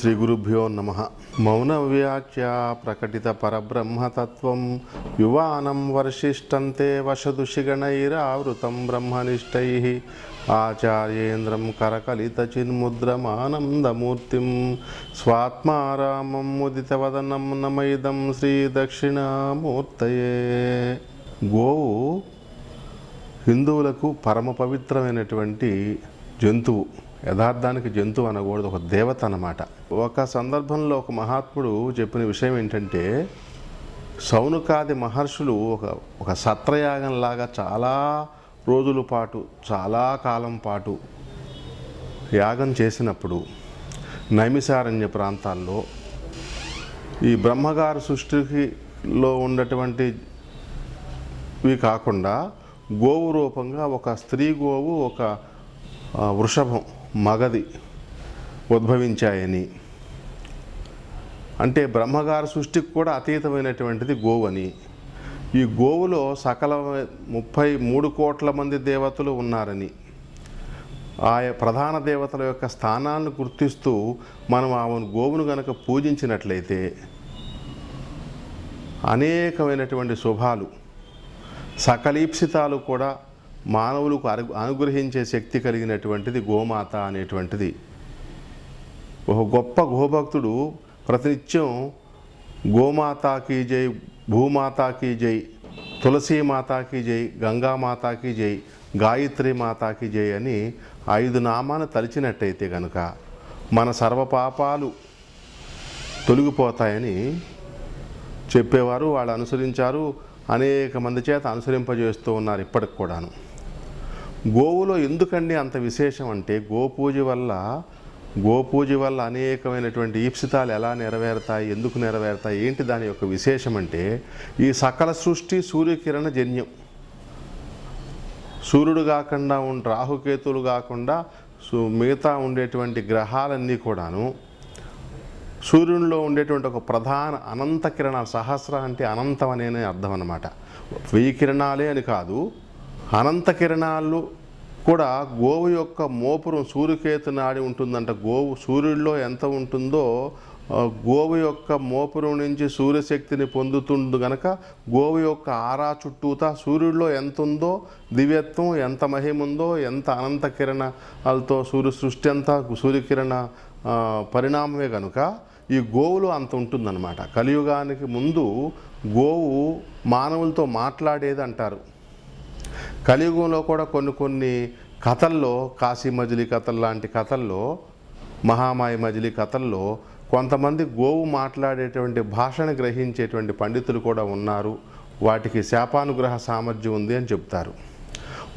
శ్రీ గురుభ్యో నమ. మౌన వ్యాఖ్య ప్రకటిత పరబ్రహ్మతత్వం. యువానం వర్షిష్టంతే వశదుషిగణైరావృతం బ్రహ్మనిష్టై. ఆచార్యేంద్రం కరకలిత చిన్ముద్రమానందమూర్తిం. స్వాత్మారామం ముదితవదనం నమైదం శ్రీ దక్షిణామూర్తయే గోవు హిందువులకు పరమ పవిత్రమైనటువంటి జంతువు. యథార్థానికి జంతువు అనకూడదు ఒక దేవత అన్నమాట. ఒక సందర్భంలో ఒక మహాత్ముడు చెప్పిన విషయం ఏంటంటే సౌనుకాది మహర్షులు ఒక ఒక సత్రయాగంలాగా చాలా రోజుల పాటు చాలా కాలం పాటు యాగం చేసినప్పుడు నైమిసారణ్య ప్రాంతాల్లో ఈ బ్రహ్మగారు సృష్టిలో ఉన్నటువంటివి కాకుండా గోవు రూపంగా ఒక స్త్రీ గోవు ఒక వృషభం మగది ఉద్భవించాయని. అంటే బ్రహ్మగారి సృష్టికి కూడా అతీతమైనటువంటిది గోవని. ఈ గోవులో సకల ముప్పై మూడు కోట్ల మంది దేవతలు ఉన్నారని. ఆయా ప్రధాన దేవతల యొక్క స్థానాలను గుర్తిస్తూ మనం ఆమెను గోవును గనక పూజించినట్లయితే అనేకమైనటువంటి శుభాలు సకలీప్సితాలు కూడా మానవులకు అను అనుగ్రహించే శక్తి కలిగినటువంటిది గోమాత అనేటువంటిది. ఒక గొప్ప గోభక్తుడు ప్రతినిత్యం గోమాతాకి జై భూమాతాకి జై తులసీ మాతాకి జై గంగామాతాకి జై గాయత్రి మాతాకి జై అని ఐదు నామాన్ని తలిచినట్టయితే కనుక మన సర్వపాపాలు తొలగిపోతాయని చెప్పేవారు వాళ్ళు అనుసరించారు అనేక మంది చేత అనుసరింపజేస్తూ ఉన్నారు ఇప్పటికి కూడాను. గోవులో ఎందుకండి అంత విశేషం అంటే గోపూజ వల్ల గోపూజ వల్ల అనేకమైనటువంటి ఈప్సితాలు ఎలా నెరవేరుతాయి ఎందుకు నెరవేరుతాయి ఏంటి దాని యొక్క విశేషం అంటే ఈ సకల సృష్టి సూర్యకిరణ జన్యం. సూర్యుడు కాకుండా ఉండి రాహుకేతులు కాకుండా సు- మిగతా ఉండేటువంటి గ్రహాలన్నీ కూడాను సూర్యునిలో ఉండేటువంటి ఒక ప్రధాన అనంత కిరణాలు సహస్ర అంటే అనంతం అనే అర్థం అనమాట వెయ్యి కిరణాలే అని కాదు అనంత కిరణాలు కూడా గోవు యొక్క మోపురం సూర్యకేతు నాడి ఉంటుందంట. గోవు సూర్యుడిలో ఎంత ఉంటుందో గోవు యొక్క మోపురం నుంచి సూర్యశక్తిని పొందుతుండు గనక గోవు యొక్క ఆరా చుట్టూతా సూర్యుడిలో ఎంత ఉందో దివ్యత్వం ఎంత మహిమ ఉందో ఎంత అనంత కిరణాలతో సూర్య సృష్టి అంతా సూర్యకిరణ పరిణామమే కనుక ఈ గోవులో అంత ఉంటుందన్నమాట. కలియుగానికి ముందు గోవు మానవులతో మాట్లాడేది అంటారు కలియుగంలో కూడా కొన్ని కొన్ని కథల్లో కాశీ మజిలీ కథలు లాంటి కథల్లో మహామాయి మజిలీ కథల్లో కొంతమంది గోవు మాట్లాడేటువంటి భాషను గ్రహించేటువంటి పండితులు కూడా ఉన్నారు. వాటికి శాపానుగ్రహ సామర్థ్యం ఉంది అని చెప్తారు.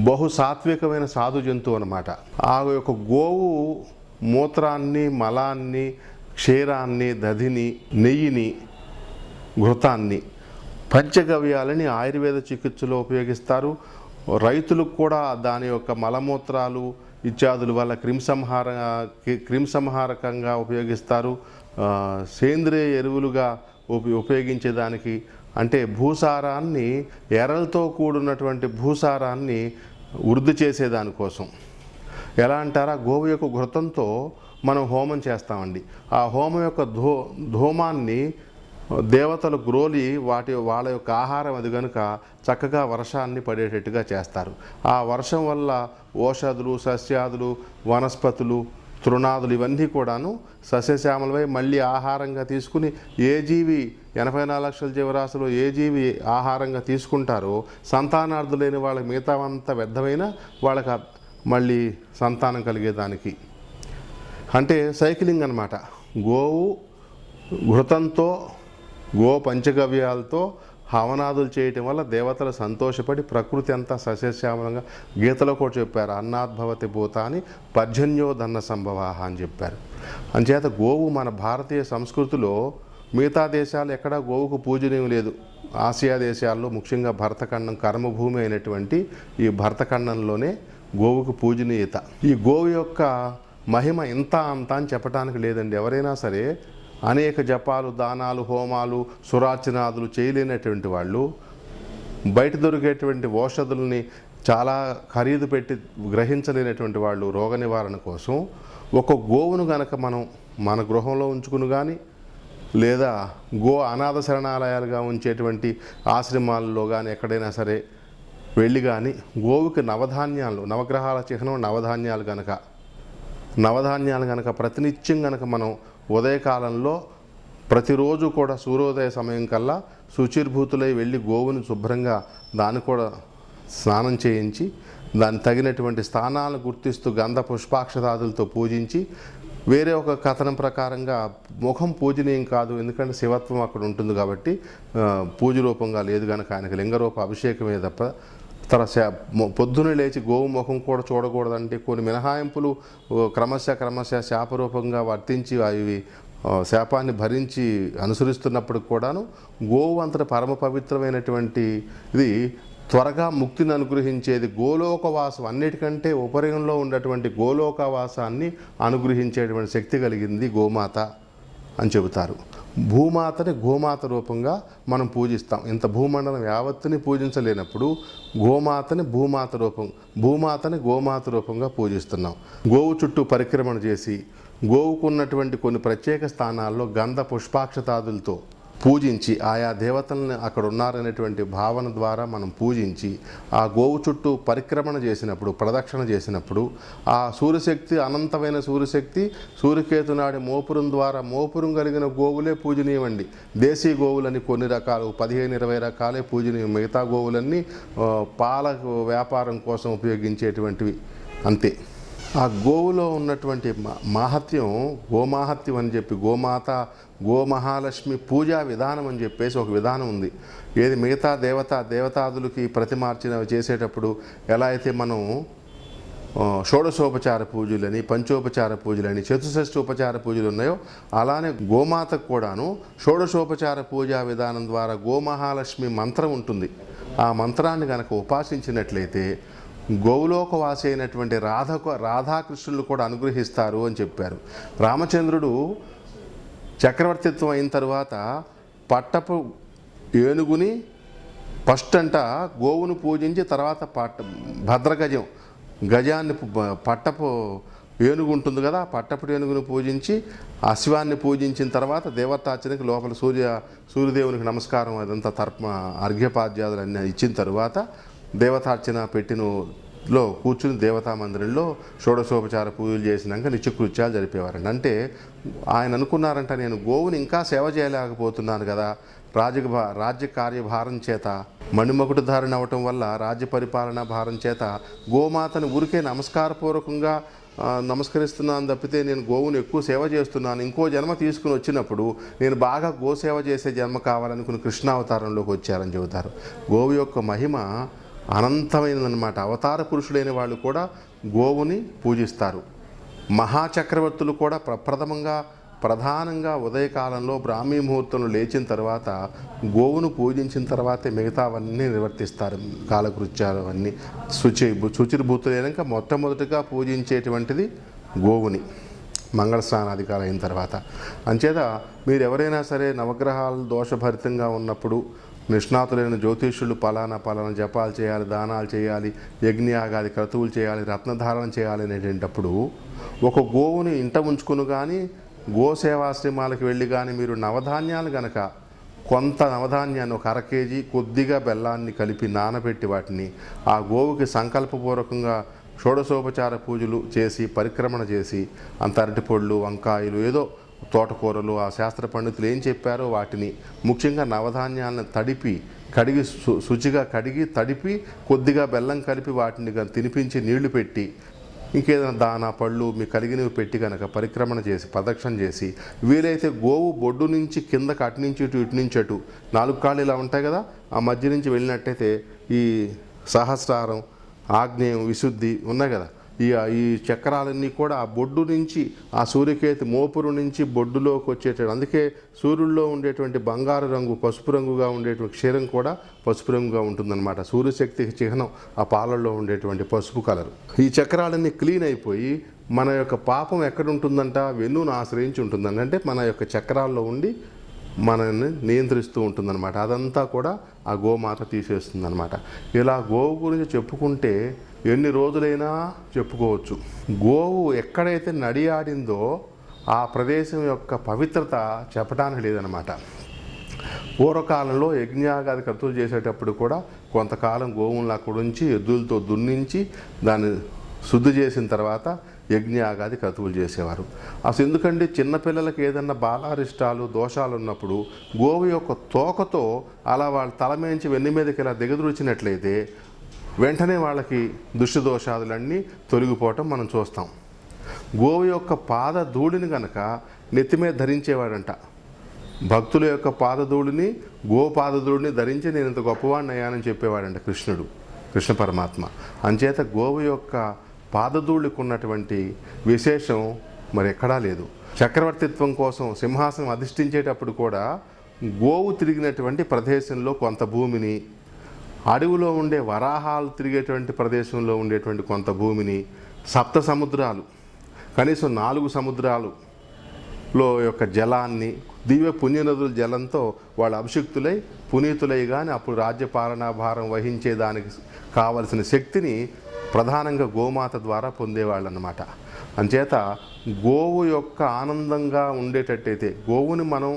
బహు సాత్వికమైన సాధు జంతువు అనమాట ఆ యొక్క గోవు మూత్రాన్ని మలాన్ని క్షీరాన్ని దధిని నెయ్యిని ఘృతాన్ని పంచగవ్యాలని ఆయుర్వేద చికిత్సలో ఉపయోగిస్తారు. రైతులకు కూడా దాని యొక్క మలమూత్రాలు ఇత్యాదుల వల్ల క్రిమిసంహార క్రిమిసంహారకంగా ఉపయోగిస్తారు. సేంద్రియ ఎరువులుగా ఉప ఉపయోగించేదానికి అంటే భూసారాన్ని ఎర్రలతో కూడినటువంటి భూసారాన్ని వృద్ధి చేసేదానికోసం ఎలా అంటారా? గోవు యొక్క ఘృతంతో మనం హోమం చేస్తామండి. ఆ హోమం యొక్క ధో ధూమాన్ని దేవతలు గ్రోలి వాటి వాళ్ళ యొక్క ఆహారం అది కనుక చక్కగా వర్షాన్ని పడేటట్టుగా చేస్తారు. ఆ వర్షం వల్ల ఓషధులు సస్యాదులు వనస్పతులు తృణాదులు ఇవన్నీ కూడాను సస్యశ్యామలపై మళ్ళీ ఆహారంగా తీసుకుని ఏ జీవి ఎనభై నాలుగు లక్షల జీవరాశులు ఏ జీవి ఆహారంగా తీసుకుంటారో సంతానార్థులైన మిగతా అంత వ్యర్థమైన వాళ్ళకి మళ్ళీ సంతానం కలిగేదానికి. అంటే సైక్లింగ్ అన్నమాట. గోవు ఘృతంతో గో పంచగవ్యాలతో హవనాదులు చేయటం వల్ల దేవతలు సంతోషపడి ప్రకృతి అంతా సస్యశ్యామలంగా గీతలో కూడా చెప్పారు అన్నాద్భవతి భూత అని పర్జన్యో సంభవాహ సంభవ అని చెప్పారు. అంచేత గోవు మన భారతీయ సంస్కృతిలో మిగతా దేశాలు ఎక్కడా గోవుకు పూజనీయం లేదు. ఆసియా దేశాల్లో ముఖ్యంగా భరతఖండం కర్మభూమి అయినటువంటి ఈ భరతఖండంలోనే గోవుకు పూజనీయత. ఈ గోవు యొక్క మహిమ ఇంత అంత అని చెప్పడానికి లేదండి. ఎవరైనా సరే అనేక జపాలు దానాలు హోమాలు సురాచనాదులు చేయలేనటువంటి వాళ్ళు బయట దొరికేటువంటి ఔషధుల్ని చాలా ఖరీదు పెట్టి గ్రహించలేనటువంటి వాళ్ళు రోగ నివారణ కోసం ఒక గోవును గనక మనం మన గృహంలో ఉంచుకుని కానీ లేదా గో అనాథ శరణాలయాలుగా ఉంచేటువంటి ఆశ్రమాల్లో కానీ ఎక్కడైనా సరే వెళ్ళి కానీ గోవుకి నవధాన్యాలు నవగ్రహాల చిహ్నం నవధాన్యాలు కనుక నవధాన్యాలు కనుక ప్రతినిత్యం కనుక మనం ఉదయకాలంలో ప్రతిరోజు కూడా సూర్యోదయ సమయం కల్లా శుచిర్భూతులై వెళ్ళి గోవుని శుభ్రంగా దాన్ని కూడా స్నానం చేయించి దాన్ని తగినటువంటి స్థానాలను గుర్తిస్తూ గంధ పుష్పాక్షతాదులతో పూజించి వేరే ఒక కథనం ప్రకారంగా ముఖం పూజనీయం కాదు ఎందుకంటే శివత్వం అక్కడ ఉంటుంది కాబట్టి పూజ రూపంగా లేదు కనుక ఆయనకి లింగరూప అభిషేకమే తప్ప తన శా- పొద్దున లేచి గోవు ముఖం కూడా చూడకూడదంటే కొన్ని మినహాయింపులు క్రమశ క్రమశ శాపరూపంగా వర్తించి అవి శాపాన్ని భరించి అనుసరిస్తున్నప్పుడు కూడాను గోవు అంతటి పరమ పవిత్రమైనటువంటి ఇది త్వరగా ముక్తిని అనుగ్రహించేది. గోలోకవాసం అన్నిటికంటే ఉపరిగంలో ఉన్నటువంటి గోలోకవాసాన్ని అనుగ్రహించేటువంటి శక్తి కలిగింది గోమాత. అని చెబుతారు. భూమాతని గోమాత రూపంగా మనం పూజిస్తాం. ఇంత భూమండలం యావత్తుని పూజించలేనప్పుడు గోమాతని భూమాత రూపం భూమాతని గోమాత రూపంగా పూజిస్తున్నాం. గోవు చుట్టూ పరిక్రమణ చేసి గోవుకున్నటువంటి కొన్ని ప్రత్యేక స్థానాల్లో గంధ పుష్పాక్షతాదులతో పూజించి ఆయా దేవతలను అక్కడ ఉన్నారనేటువంటి భావన ద్వారా మనం పూజించి ఆ గోవు చుట్టూ పరిక్రమణ చేసినప్పుడు ప్రదక్షిణ చేసినప్పుడు ఆ సూర్యశక్తి అనంతమైన సూర్యశక్తి సూర్యకేతునాడి మోపురం ద్వారా మోపురం కలిగిన గోవులే పూజనీయమండి. దేశీ గోవులని కొన్ని రకాలు పదిహేను ఇరవై రకాలే పూజనీయం. మిగతా గోవులన్నీ పాల వ్యాపారం కోసం ఉపయోగించేటువంటివి. అంతే. ఆ గోవులో ఉన్నటువంటి మా- మాహత్యం గోమాహత్యం అని చెప్పి గోమాత గోమహాలక్ష్మి పూజా విధానం అని చెప్పేసి ఒక విధానం ఉంది. ఏది మిగతా దేవత దేవతాదులకి ప్రతిమార్చినవి చేసేటప్పుడు ఎలా అయితే మనం షోడశోపచార పూజలని పంచోపచార పూజలని చతుషష్ఠోపచార పూజలు ఉన్నాయో అలానే గోమాతకు కూడాను షోడశోపచార పూజా విధానం ద్వారా గోమహాలక్ష్మి మంత్రం ఉంటుంది. ఆ మంత్రాన్ని కనుక ఉపాసించినట్లయితే గోవులోకవాసి అయినటువంటి రాధకు రాధాకృష్ణులు కూడా అనుగ్రహిస్తారు అని చెప్పారు. రామచంద్రుడు చక్రవర్తిత్వం అయిన తర్వాత పట్టపు ఏనుగుని ఫస్ట్ అంట గోవును పూజించి తర్వాత పట్ట భద్రగజం గజాన్ని పట్టపు ఏనుగు ఉంటుంది కదా ఆ పట్టపు ఏనుగును పూజించి అశ్వాన్ని పూజించిన తర్వాత దేవతార్చనకి లోపల సూర్య సూర్యదేవునికి నమస్కారం అదంతా తర్ప అర్ఘ్యపాద్యాదులు అన్నీ ఇచ్చిన తర్వాత దేవతార్చన పెట్టిన లో కూర్చుని దేవతా మందిరంలో షోడశోపచార పూజలు చేసినాక నిత్యకృత్యాలు జరిపేవారండి. అంటే ఆయన అనుకున్నారంట నేను గోవుని ఇంకా సేవ చేయలేకపోతున్నాను కదా రాజ రాజ్య కార్యభారం చేత మణిమకుట ధారణ అవటం వల్ల రాజ్య పరిపాలన భారం చేత గోమాతను ఊరికే నమస్కారపూర్వకంగా నమస్కరిస్తున్నాను తప్పితే నేను గోవును ఎక్కువ సేవ చేస్తున్నాను ఇంకో జన్మ తీసుకుని వచ్చినప్పుడు నేను బాగా గోసేవ చేసే జన్మ కావాలనుకుని కృష్ణావతారంలోకి వచ్చారని చెబుతారు. గోవు యొక్క మహిమ అనంతమైనదన్నమాట. అవతార పురుషుడైన వాళ్ళు కూడా గోవుని పూజిస్తారు. మహాచక్రవర్తులు కూడా ప్రప్రథమంగా ప్రధానంగా ఉదయకాలంలో బ్రాహ్మీ ముహూర్తంలో లేచిన తర్వాత గోవును పూజించిన తర్వాతే మిగతావన్నీ నిర్వర్తిస్తారు. కాలకృత్యాలు అవన్నీ శుచి శుచిర్భూతులైనాక మొట్టమొదటిగా పూజించేటువంటిది గోవుని. మంగళ స్నానాధికారం అయిన తర్వాత. అంచేత మీరు ఎవరైనా సరే నవగ్రహాలు దోషభరితంగా ఉన్నప్పుడు నిష్ణాతులైన జ్యోతిష్యులు పలానా పలానా జపాలు చేయాలి దానాలు చేయాలి యజ్ఞయాగాది క్రతువులు చేయాలి రత్నధారణ చేయాలి అనేటప్పుడు ఒక గోవుని ఇంట ఉంచుకుని కానీ గోసేవాశ్రమాలకు వెళ్ళి కానీ మీరు నవధాన్యాలు గనక కొంత నవధాన్యాన్ని ఒక అర కేజీ కొద్దిగా బెల్లాన్ని కలిపి నానబెట్టి వాటిని ఆ గోవుకి సంకల్పపూర్వకంగా షోడశోపచార పూజలు చేసి పరిక్రమణ చేసి అంత అరటిపొళ్ళు వంకాయలు ఏదో తోటకూరలు ఆ శాస్త్ర పండితులు ఏం చెప్పారో వాటిని ముఖ్యంగా నవధాన్యాలను తడిపి కడిగి సు శుచిగా కడిగి తడిపి కొద్దిగా బెల్లం కలిపి వాటిని తినిపించి నీళ్ళు పెట్టి ఇంకేదైనా దానా పళ్ళు మీకు కలిగినవి పెట్టి కనుక పరిక్రమణ చేసి ప్రదక్షిణ చేసి వీలైతే గోవు బొడ్డు నుంచి కిందకు అటు నుంచి ఇటు ఇటు నుంచి అటు నాలుగు కాళ్ళు ఇలా ఉంటాయి కదా ఆ మధ్య నుంచి వెళ్ళినట్టయితే ఈ సహస్రారం ఆగ్నేయం విశుద్ధి ఉన్నాయి కదా ఈ ఈ చక్రాలన్నీ కూడా ఆ బొడ్డు నుంచి ఆ సూర్యకేతు మోపురు నుంచి బొడ్డులోకి వచ్చేటట్టు. అందుకే సూర్యుల్లో ఉండేటువంటి బంగారు రంగు పసుపు రంగుగా ఉండేటువంటి క్షీరం కూడా పసుపు రంగుగా ఉంటుందన్నమాట. సూర్యశక్తికి చిహ్నం ఆ పాలల్లో ఉండేటువంటి పసుపు కలర్. ఈ చక్రాలన్నీ క్లీన్ అయిపోయి మన యొక్క పాపం ఎక్కడ ఉంటుందంట వెన్నును ఆశ్రయించి ఉంటుందంట. అంటే మన యొక్క చక్రాల్లో ఉండి మనల్ని నియంత్రిస్తూ ఉంటుందన్నమాట. అదంతా కూడా ఆ గోమాత తీసేస్తుందన్నమాట. ఇలా గోవు గురించి చెప్పుకుంటే ఎన్ని రోజులైనా చెప్పుకోవచ్చు. గోవు ఎక్కడైతే నడియాడిందో ఆ ప్రదేశం యొక్క పవిత్రత చెప్పడానికి లేదనమాట పూర్వకాలంలో యజ్ఞాగాది కర్తలు చేసేటప్పుడు కూడా కొంతకాలం గోవులను అక్కడ ఉంచి ఎద్దులతో దున్నించి దాన్ని శుద్ధి చేసిన తర్వాత యజ్ఞాగాది క్రతువులు చేసేవారు. అసలు ఎందుకంటే చిన్నపిల్లలకి ఏదన్నా బాలారిష్టాలు దోషాలు ఉన్నప్పుడు గోవు యొక్క తోకతో అలా వాళ్ళ తల మేంచి వెన్ను మీదకి ఇలా దిగదురుచినట్లయితే వెంటనే వాళ్ళకి దుష్టదోషాదులన్నీ తొలగిపోవటం మనం చూస్తాం. గోవు యొక్క పాద ధూళిని గనక నెత్తి మీద ధరించేవాడంట. భక్తుల యొక్క పాదధూళిని గోపాదధూళిని ధరించి నేను ఇంత గొప్పవాడిని అయ్యానని చెప్పేవాడంట కృష్ణుడు కృష్ణ పరమాత్మ. అంచేత గోవు యొక్క పాదధూళికి ఉన్నటువంటి విశేషం మరి ఎక్కడా లేదు. చక్రవర్తిత్వం కోసం సింహాసనం అధిష్ఠించేటప్పుడు కూడా గోవు తిరిగినటువంటి ప్రదేశంలో కొంత భూమిని అడవిలో ఉండే వరాహాలు తిరిగేటువంటి ప్రదేశంలో ఉండేటువంటి కొంత భూమిని సప్త సముద్రాలు కనీసం నాలుగు సముద్రాలు లో యొక్క జలాన్ని దివ్య పుణ్యనదుల జలంతో వాళ్ళు అభిషిక్తులై పునీతులై కానీ అప్పుడు రాజ్యపాలనా భారం వహించేదానికి కావలసిన శక్తిని ప్రధానంగా గోమాత ద్వారా పొందేవాళ్ళు అన్నమాట అంచేత గోవు యొక్క ఆనందంగా ఉండేటట్టయితే గోవుని మనం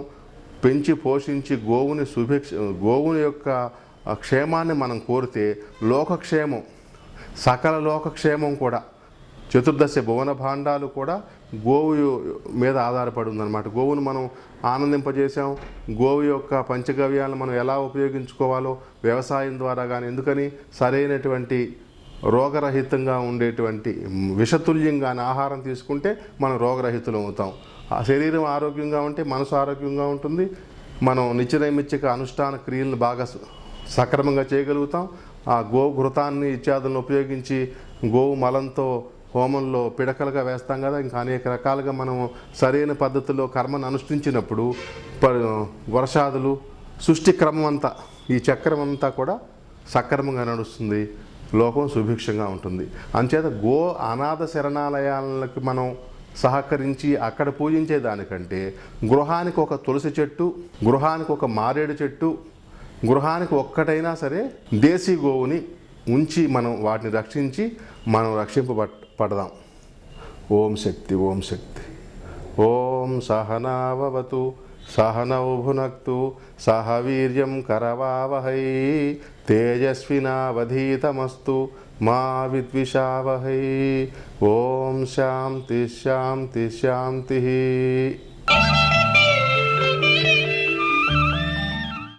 పెంచి పోషించి గోవుని సుభిక్ష గోవుని యొక్క క్షేమాన్ని మనం కోరితే లోకక్షేమం సకల లోకక్షేమం కూడా చతుర్దశ భువన భాండాలు కూడా గోవు మీద ఆధారపడి ఉందన్నమాట. గోవును మనం ఆనందింపజేసాం గోవు యొక్క పంచగవ్యాలను మనం ఎలా ఉపయోగించుకోవాలో వ్యవసాయం ద్వారా కానీ ఎందుకని సరైనటువంటి రోగరహితంగా ఉండేటువంటి విషతుల్యంగా ఆహారం తీసుకుంటే మనం రోగరహితులం అవుతాం. ఆ శరీరం ఆరోగ్యంగా ఉంటే మనసు ఆరోగ్యంగా ఉంటుంది. మనం నిత్యనైమిత్యక అనుష్ఠాన క్రియలను బాగా సక్రమంగా చేయగలుగుతాం. ఆ గో ఘృతాన్ని ఇత్యాదులను ఉపయోగించి గోవు మలంతో హోమంలో పిడకలుగా వేస్తాం కదా. ఇంకా అనేక రకాలుగా మనం సరైన పద్ధతిలో కర్మను అనుష్ఠించినప్పుడు వర్షాదులు సృష్టి క్రమం అంతా ఈ చక్రం అంతా కూడా సక్రమంగా నడుస్తుంది. లోకం సుభిక్షంగా ఉంటుంది. అంచేత గో అనాథ శరణాలయాలకు మనం సహకరించి అక్కడ పూజించే దానికంటే గృహానికి ఒక తులసి చెట్టు గృహానికి ఒక మారేడు చెట్టు గృహానికి ఒక్కటైనా సరే దేశీ గోవుని ఉంచి మనం వాటిని రక్షించి మనం రక్షింపబడదాం ఓం శక్తి ఓం శక్తి. ఓం సహనావతు సహనౌభునక్తు సహ వీర్యం కరవావహై తేజస్వినావధీతమస్తు మా విద్విషావహై. ఓం శాంతి శాంతి శాంతి.